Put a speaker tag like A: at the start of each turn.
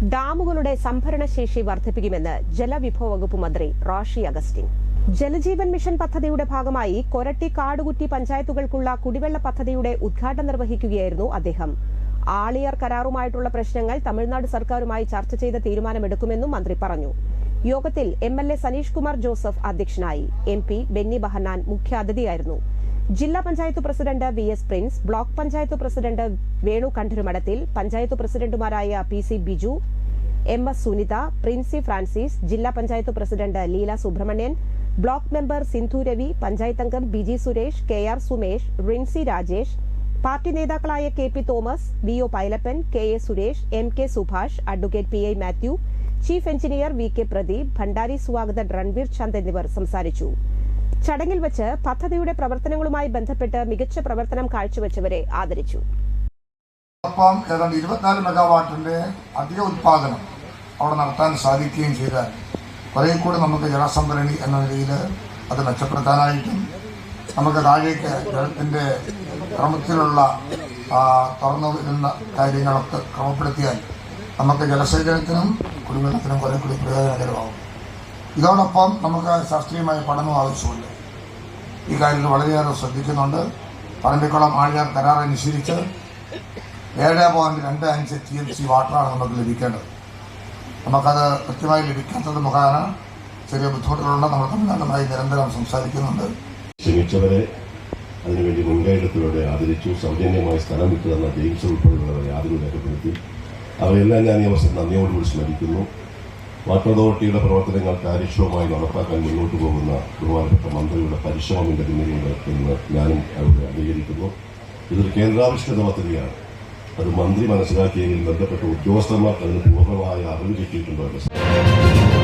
A: നദികളുടെ സംഭരണശേഷി വർദ്ധിപ്പിക്കുമെന്ന് ജലവിഭവ വകുപ്പ് മന്ത്രി റാഷി അഗസ്റ്റിൻ. ജലജീവൻ മിഷൻ പദ്ധതിയുടെ ഭാഗമായി കൊരട്ടി കാടുകുറ്റി പഞ്ചായത്തുകൾക്കുള്ള കുടിവെള്ള പദ്ധതിയുടെ ഉദ്ഘാടനം നിർവഹിക്കുകയായിരുന്നു അദ്ദേഹം. ആളിയർ കരാറുമായിട്ടുള്ള പ്രശ്നങ്ങൾ തമിഴ്നാട് സർക്കാരുമായി ചർച്ച ചെയ്ത് തീരുമാനമെടുക്കുമെന്നും മന്ത്രി പറഞ്ഞു. യോഗത്തിൽ M L A Saneesh Kumar Joseph അധ്യക്ഷനായി. എം പി ബെന്നി ബഹന്നാൻ മുഖ്യാതിഥിയായിരുന്നു. ജില്ലാ panchayat president V S Prince block panchayat president Venu Kandarumadathil panchayat പ്രസിഡന്റുമാരായ P C Biju M S Sunitha Princy Francis ജില്ലാ panchayat president Leela Subramanian block member Sindhu Ravi panchayat അംഗം Biji Suresh K R Sumesh Rincy Rajesh party നേതാക്കളായ K P Thomas V O Pailappan K A Suresh M K Subhash advocate P I Mathew chief engineer V K Pradeep Bhandari സ്വാഗതൻ Ranveer Chand എന്നിവർ സംസാരിച്ചു. ചടങ്ങിൽ വച്ച് പദ്ധതിയുടെ പ്രവർത്തനങ്ങളുമായി ബന്ധപ്പെട്ട് മികച്ച പ്രവർത്തനം കാഴ്ചവെച്ചവരെ ആദരിച്ചു.
B: ഒപ്പം ഏതാണ്ട് ഇരുപത്തിനാല് മെഗാവാട്ടിന്റെ അധിക ഉത്പാദനം അവിടെ നടത്താൻ സാധിക്കുകയും ചെയ്താൽ കുറേ കൂടെ നമുക്ക് ജലസംഭരണി എന്ന നിലയിൽ അത് മെച്ചപ്പെടുത്താനായിട്ടും നമുക്ക് താഴേക്ക് ജലത്തിന്റെ ക്രമത്തിലുള്ള തുറന്നു വരുന്ന കാര്യങ്ങളൊക്കെ ക്രമപ്പെടുത്തിയാൽ നമുക്ക് ജലസേചനത്തിനും കുടിവെള്ളത്തിനും കുറെ കൂടി പ്രയോജനകരമാവും ഇതോടൊപ്പം നമുക്ക് ശാസ്ത്രീയമായ പഠനം ആവശ്യമുണ്ട് ഈ കാര്യത്തിൽ വളരെയേറെ ശ്രദ്ധിക്കുന്നുണ്ട്. പറമ്പിക്കുളം ആഴിയാർ കരാർ അനുസരിച്ച് ഏഴ് പോയിന്റ് രണ്ട് അഞ്ച് ടി എം സി വാട്ടറാണ് നമുക്ക് ലഭിക്കേണ്ടത്. നമുക്കത് കൃത്യമായി ലഭിക്കാത്തത് മുഖാന ചെറിയ ബുദ്ധിമുട്ടുകളുണ്ട്. നമ്മൾ തമിഴ്നാടുമായി നിരന്തരം സംസാരിക്കുന്നുണ്ട്.
C: ശ്രമിച്ചവരെ അതിനുവേണ്ടി മുൻകൈയെടുത്തവരുടെ ആദരിച്ചു. സൗജന്യമായി സ്ഥലം വിട്ടു തന്ന ജെയിംസ് ഉൾപ്പെടെയുള്ളവരെ ആദരവ് രേഖപ്പെടുത്തി അവരെല്ലാം ഞാൻ ഈ അവസരം നന്ദിയോടുകൂടി സ്മരിക്കുന്നു. വാട്ടർ അതോറിറ്റിയുടെ പ്രവർത്തനങ്ങൾ കാര്യക്ഷമമായി നടപ്പാക്കാൻ മുന്നോട്ട് പോകുന്ന ബഹുമാനപ്പെട്ട മന്ത്രിയുടെ പരിശ്രമം പിന്നിലുണ്ട് എന്ന് ഞാനും അവിടെ അംഗീകരിക്കുന്നു. ഇതൊരു കേന്ദ്രാവിഷ്കൃത പദ്ധതിയാണ്. അത് മന്ത്രി മനസ്സിലാക്കിയെങ്കിൽ ബന്ധപ്പെട്ട ഉദ്യോഗസ്ഥന്മാർക്ക് അതിന് പൂർണമായ അറിവ് കിട്ടിയിട്ടുണ്ടോ